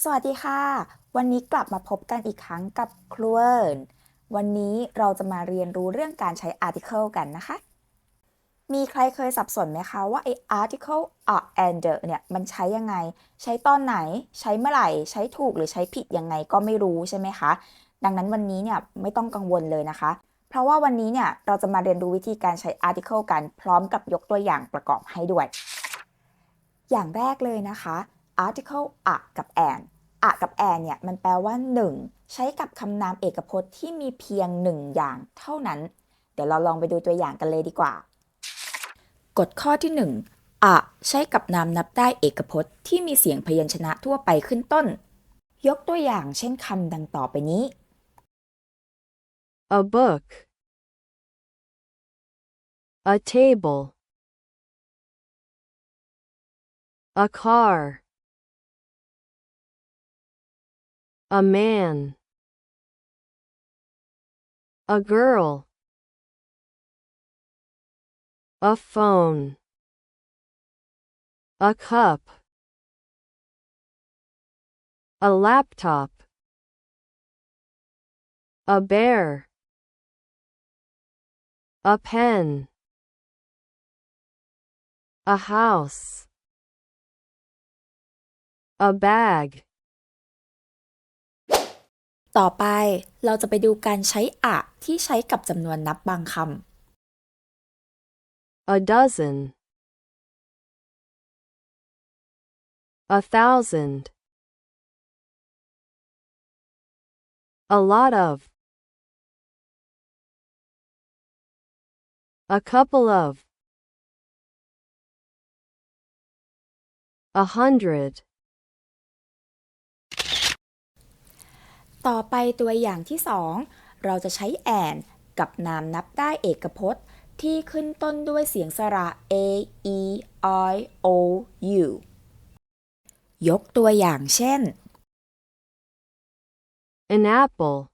สวัสดีค่ะ วันนี้กลับมาพบกันอีกครั้งกับครูเวิร์นวันนี้เราจะมาเรียนรู้เรื่องการใช้ article กันนะคะ มีใครเคยสับสนไหมคะว่าไอ้ article a and the เนี่ยมันใช้ยังไง ใช้ตอนไหน ใช้เมื่อไหร่ ใช้ถูกหรือใช้ผิดยังไงก็ไม่รู้ใช่ไหมคะ ดังนั้นวันนี้เนี่ยไม่ต้องกังวลเลยนะคะ เพราะว่าวันนี้เนี่ยเราจะมาเรียนรู้วิธีการใช้ article กันพร้อมกับยกตัวอย่างประกอบให้ด้วย อย่างแรกเลยนะคะ article a กับ and a กับ and เนี่ยมันแปลว่า 1 ใช้กับคำนามเอกพจน์ที่มีเพียง 1 อย่างเท่านั้น เดี๋ยวเราลองไปดูตัวอย่างกันเลยดีกว่า กฎข้อที่1 a ใช้กับนามนับได้เอกพจน์ที่มีเสียงพยัญชนะทั่วไปขึ้นต้น ยกตัวอย่างเช่นคำดังต่อไปนี้ a book, a table, a car, a man, a girl, a phone, a cup, a laptop, a bear, a pen, a house, a bag, ต่อไปเราจะไปดูการใช้ a ที่ใช้กับจำนวนนับบางคำ a dozen, a thousand, a lot of, a couple of, a hundred, ต่อไปตัวอย่างที่ 2 เราจะใช้ and กับนามนับได้เอกพจน์ ที่ขึ้นต้นด้วยเสียงสระ a e i o u ยกตัวอย่างเช่น an apple,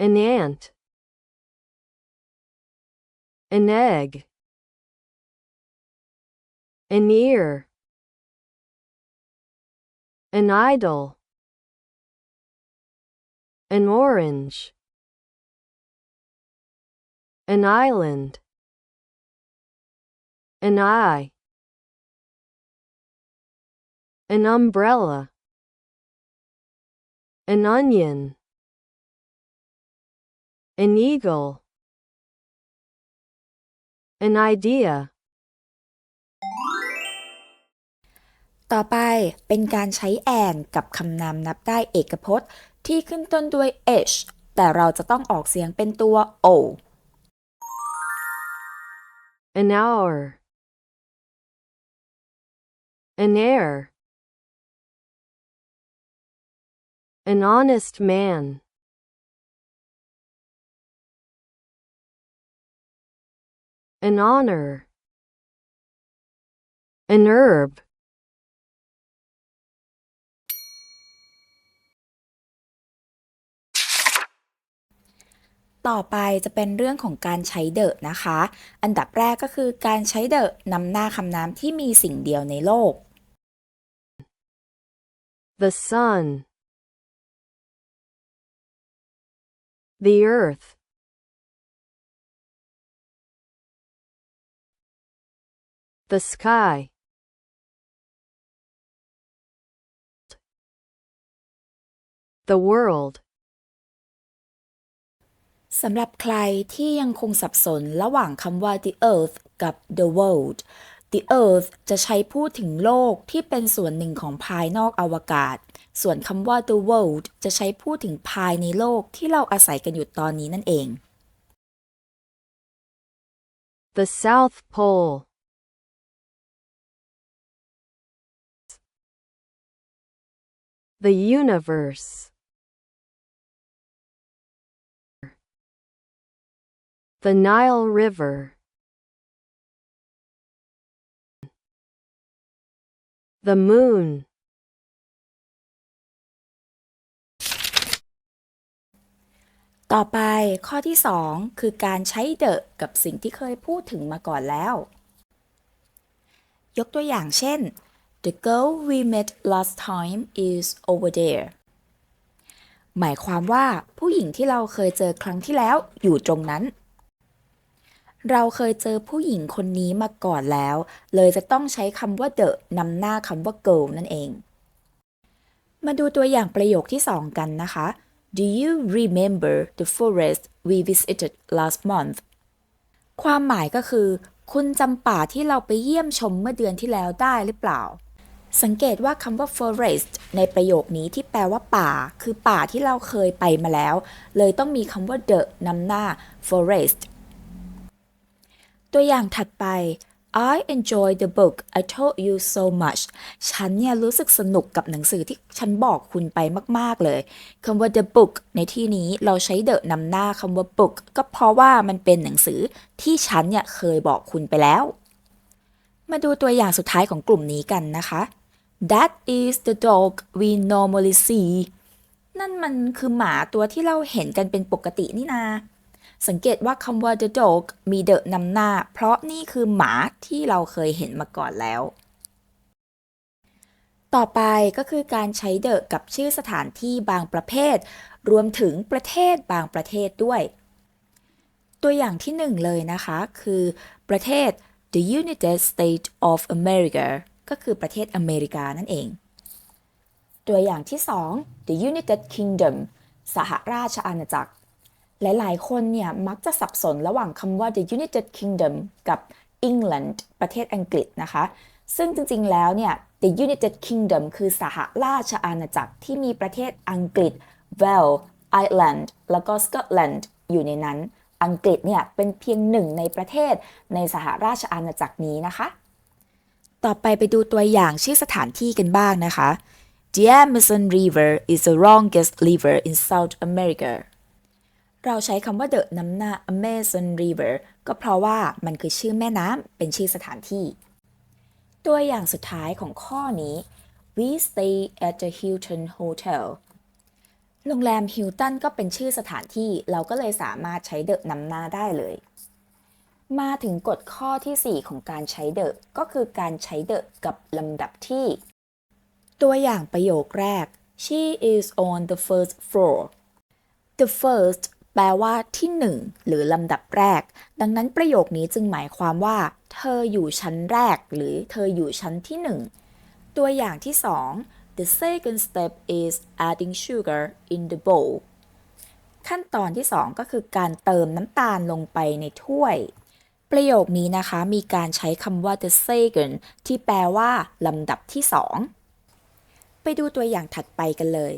an ant, an egg, an ear, an idol, an orange, an island, an eye, an umbrella an onion, an eagle, an idea, ต่อไปเป็นการใช้ and กับคำนามนับได้เอกพจน์ ที่ขึ้นต้นด้วย h แต่เราจะต้องออกเสียงเป็นตัว o an hour, an heir, an honest man, an honor, an herb, ต่อไปจะเป็นเรื่องของการใช้ the นะคะ อันดับแรกก็คือการใช้ the นำหน้าคำนามที่มีสิ่งเดียวในโลก the sun, the earth, the sky, the world, สำหรับใครที่ยังคงสับสนระหว่างคำว่า the earth กับ the world the earth จะใช้พูดถึงโลกที่เป็นส่วนหนึ่งของภายนอกอวกาศ ส่วนคำว่า the world จะใช้พูดถึงภายในโลกที่เราอาศัยกันอยู่ตอนนี้นั่นเอง the South Pole, the universe, the Nile River, the moon, ต่อไปข้อที่ 2 คือการใช้ the กับสิ่งที่เคยพูดถึงมาก่อนแล้ว ยกตัวอย่างเช่น The girl we met last time is over there หมายความว่าผู้หญิงที่เราเคยเจอครั้งที่แล้วอยู่ตรงนั้น เราเคยเจอผู้หญิงคนนี้มาก่อนแล้ว เลยจะต้องใช้คำว่า the นำหน้าคำว่า girl นั่นเอง มาดูตัวอย่างประโยคที่สองกันนะคะ Do you remember the forest we visited last month ความหมายก็คือ คุณจำป่าที่เราไปเยี่ยมชมเมื่อเดือนที่แล้วได้หรือเปล่า สังเกตว่าคำว่า forest ในประโยคนี้ที่แปลว่าป่า คือป่าที่เราเคยไปมาแล้ว เลยต้องมีคำว่า the นำหน้า forest ตัวอย่างถัดไป I enjoy the book I told you so much ฉันเนี่ยรู้สึกสนุกกับหนังสือที่ฉันบอกคุณไปมาก ๆ เลย คำว่า the book ในที่นี้เราใช้ the นำหน้าคำว่า book ก็เพราะว่ามันเป็นหนังสือที่ฉันเนี่ยเคยบอกคุณไปแล้ว มาดูตัวอย่างสุดท้ายของกลุ่มนี้กันนะคะ That is the dog we normally see นั่นมันคือหมาตัวที่เราเห็นกันเป็นปกตินี่นา สังเกตว่าคำว่า the dog มี the นำหน้า เพราะนี่คือหมาที่เราเคยเห็นมาก่อนแล้ว ต่อไปก็คือการใช้ the กับชื่อสถานที่บางประเภท รวมถึงประเทศบางประเทศด้วย ตัวอย่างที่หนึ่งเลยนะคะ คือประเทศ the United States of America ก็คือประเทศอเมริกานั่นเอง ตัวอย่างที่สอง the United Kingdom สหราชอาณาจักร หลายๆ คนเนี่ยมักจะสับสนระหว่างคำว่า the United Kingdom กับ England ประเทศอังกฤษนะคะ ซึ่งจริงๆ แล้วเนี่ย the United Kingdom คือสหราชอาณาจักรที่มีประเทศอังกฤษ Wales Ireland แล้วก็สกอตแลนด์อยู่ในนั้น อังกฤษเนี่ยเป็นเพียงหนึ่งในประเทศในสหราชอาณาจักรนี้นะคะ ต่อไปไปดูตัวอย่างชื่อสถานที่กันบ้างนะคะ The Amazon River is the longest river in South America เราใช้คำว่า the นำหน้า Amazon River ก็เพราะว่ามันคือชื่อแม่น้ำเป็นชื่อสถานที่ ตัวอย่างสุดท้ายของข้อนี้ we stay at the Hilton Hotel โรงแรมฮิลตันก็เป็นชื่อสถานที่เราก็เลยสามารถใช้ the นำหน้าได้เลย มาถึงกฎข้อทีสี่4 ของการใช้ the ก็คือการใช้ the กับลำดับที่ ตัวอย่างประโยคแรก she is on the first floor the first แปลว่าที่หนึ่งหรือลำดับแรก ดังนั้นประโยคนี้จึงหมายความว่า เธออยู่ชั้นแรก หรือเธออยู่ชั้นที่หนึ่งตัวอย่างที่สอง the second step is adding sugar in the bowl ขั้นตอนที่สองก็คือการเติมน้ำตาลลงไปในถ้วย ประโยคนี้นะคะมีการใช้คำว่า the second ที่แปลว่าลำดับที่สองไปดูตัวอย่างถัดไปกันเลย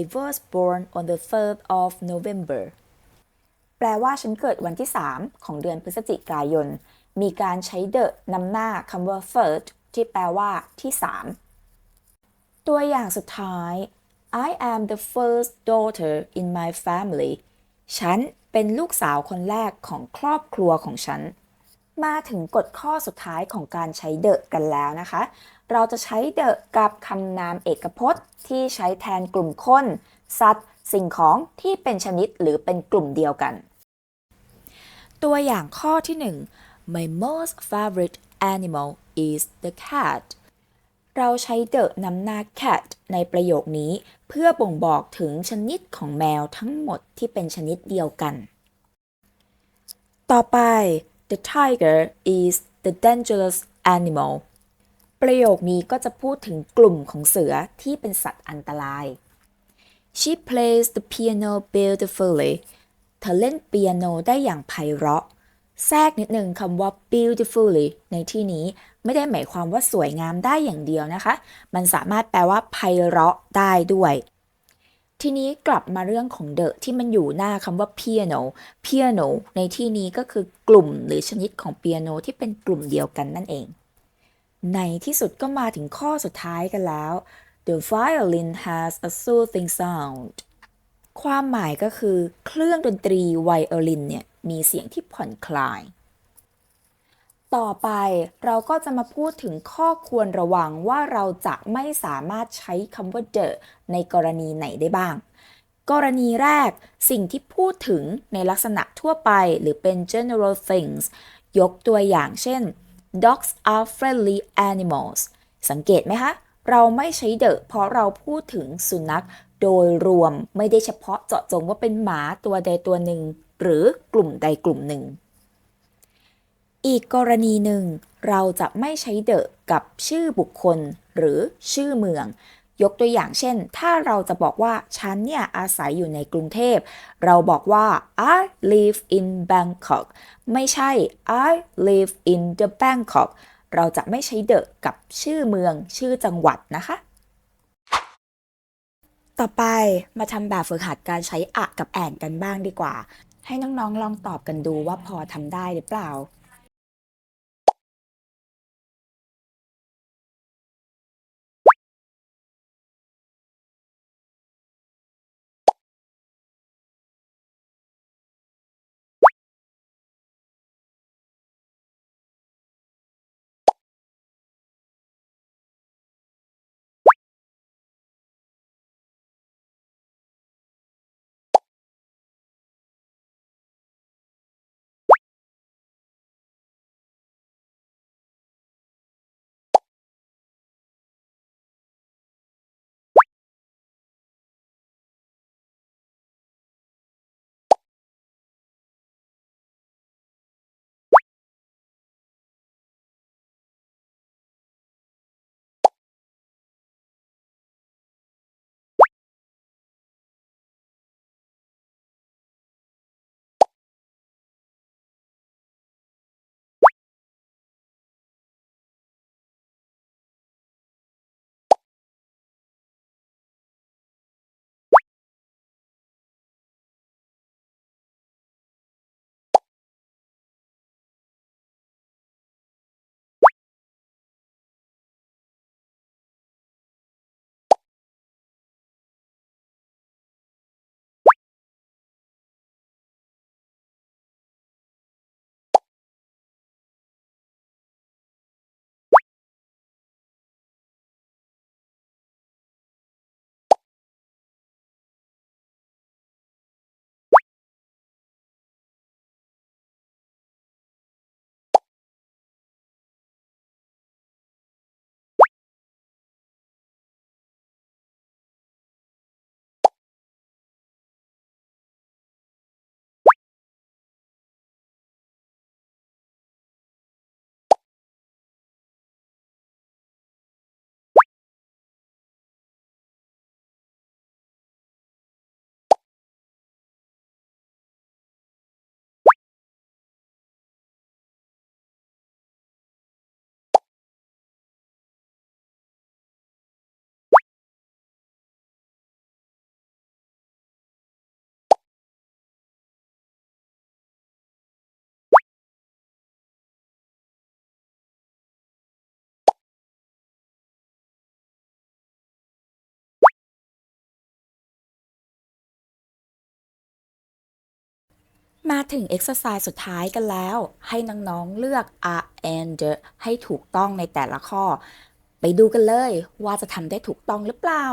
I was born on the 3rd of November แปลว่าฉันเกิดวันที่ 3 ของเดือนพฤศจิกายน มีการใช้ the นำหน้าคำว่า first ที่แปลว่าที่ 3 ตัวอย่างสุดท้าย I am the first daughter in my family ฉันเป็นลูกสาวคนแรกของครอบครัวของฉัน มาถึงกฎข้อสุดท้ายของการใช้ the กันแล้วนะคะ เราจะใช้ the กับคำนามเอกพจน์ที่ใช้แทนกลุ่มคน สัตว์ สิ่งของที่เป็นชนิดหรือเป็นกลุ่มเดียวกัน ตัวอย่างข้อที่ 1 My most favorite animal is the cat เราใช้ the นำหน้า cat ในประโยคนี้ เพื่อบ่งบอกถึงชนิดของแมวทั้งหมดที่เป็นชนิดเดียวกัน ต่อไป the tiger is the dangerous animal ประโยคนี้ก็จะพูดถึงกลุ่มของเสือที่เป็นสัตว์อันตราย She plays the piano beautifully เธอเล่นเปียโนได้อย่างไพเราะ แทรกนิดหนึ่งคำว่า beautifully ในที่นี้ไม่ได้หมายความว่าสวยงามได้อย่างเดียวนะคะ มันสามารถแปลว่าไพเราะได้ด้วย ทีนี้กลับมาเรื่องของ the ที่มันอยู่หน้าคำว่า piano piano ในที่นี้ก็คือกลุ่มหรือชนิดของเปียโนที่เป็นกลุ่มเดียวกันนั่นเอง ในที่สุดก็มาถึงข้อสุดท้ายกันแล้ว The violin has a soothing sound ความหมายก็คือ เครื่องดนตรีไวโอลินเนี่ยมีเสียงที่ผ่อนคลาย ต่อไปเราก็จะมาพูดถึงข้อควรระวังว่าเราจะไม่สามารถใช้คำว่า the ในกรณีไหนได้บ้าง กรณีแรกสิ่งที่พูดถึงในลักษณะทั่วไปหรือเป็น general things ยกตัวอย่างเช่น dogs are friendly animals สังเกตไหมคะ เราไม่ใช้ the เพราะเราพูดถึงสุนัข โดยรวมไม่ได้เฉพาะเจาะจงว่าเป็นหมาตัวใดตัวหนึ่ง หรือกลุ่มใดกลุ่มหนึ่ง อีกกรณีหนึ่ง เราจะไม่ใช้ the กับชื่อบุคคลหรือชื่อเมือง ยกตัวอย่างเช่น ถ้าเราจะบอกว่าฉันเนี่ยอาศัยอยู่ในกรุงเทพ เราบอกว่า I live in Bangkok ไม่ใช่ I live in the Bangkok เราจะไม่ใช้ the กับชื่อเมืองชื่อจังหวัดนะคะ ต่อไปมาทำแบบฝึกหัดการใช้อะกับแอนกันบ้างดีกว่า ให้น้องๆลองตอบกันดูว่าพอทำได้หรือเปล่า มาถึง exercise สุดท้ายกันแล้ว ให้น้องๆเลือก are and the ให้ถูกต้องในแต่ละข้อ ไปดูกันเลยว่าจะทำได้ถูกต้องหรือเปล่า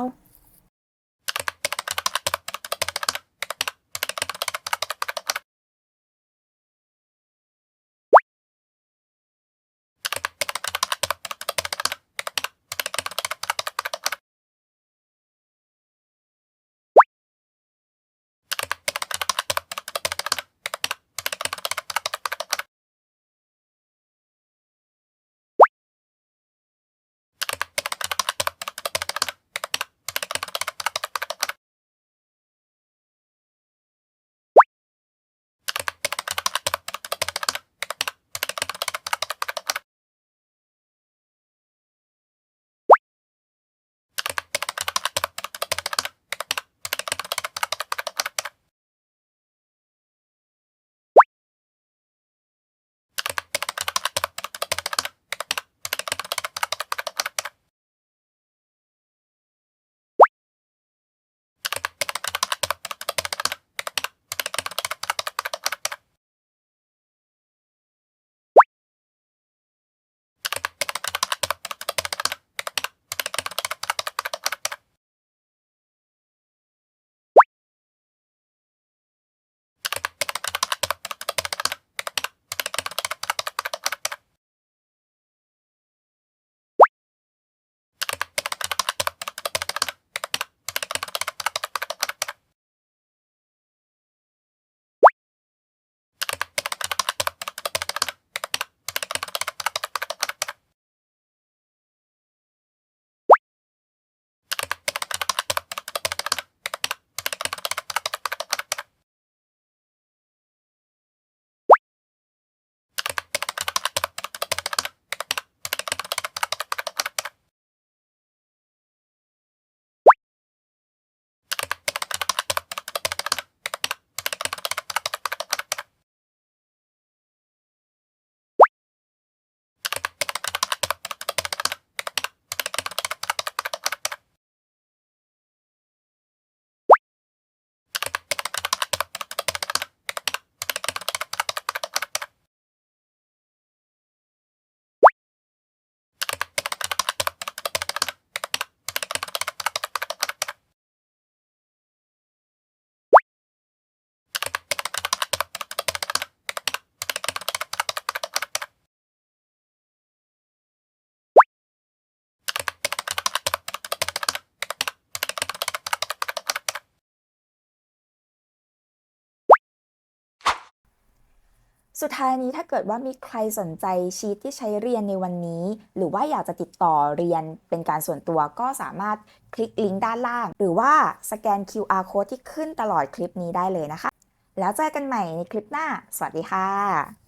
สุดท้ายนี้ถ้าเกิดว่ามีใครสนใจชีทที่ใช้เรียนในวันนี้ หรือว่าอยากจะติดต่อเรียนเป็นการส่วนตัวก็สามารถคลิกลิงก์ด้านล่าง หรือว่าสแกน QR code ที่ขึ้นตลอดคลิปนี้ได้เลยนะคะ แล้วเจอกันใหม่ในคลิปหน้า สวัสดีค่ะ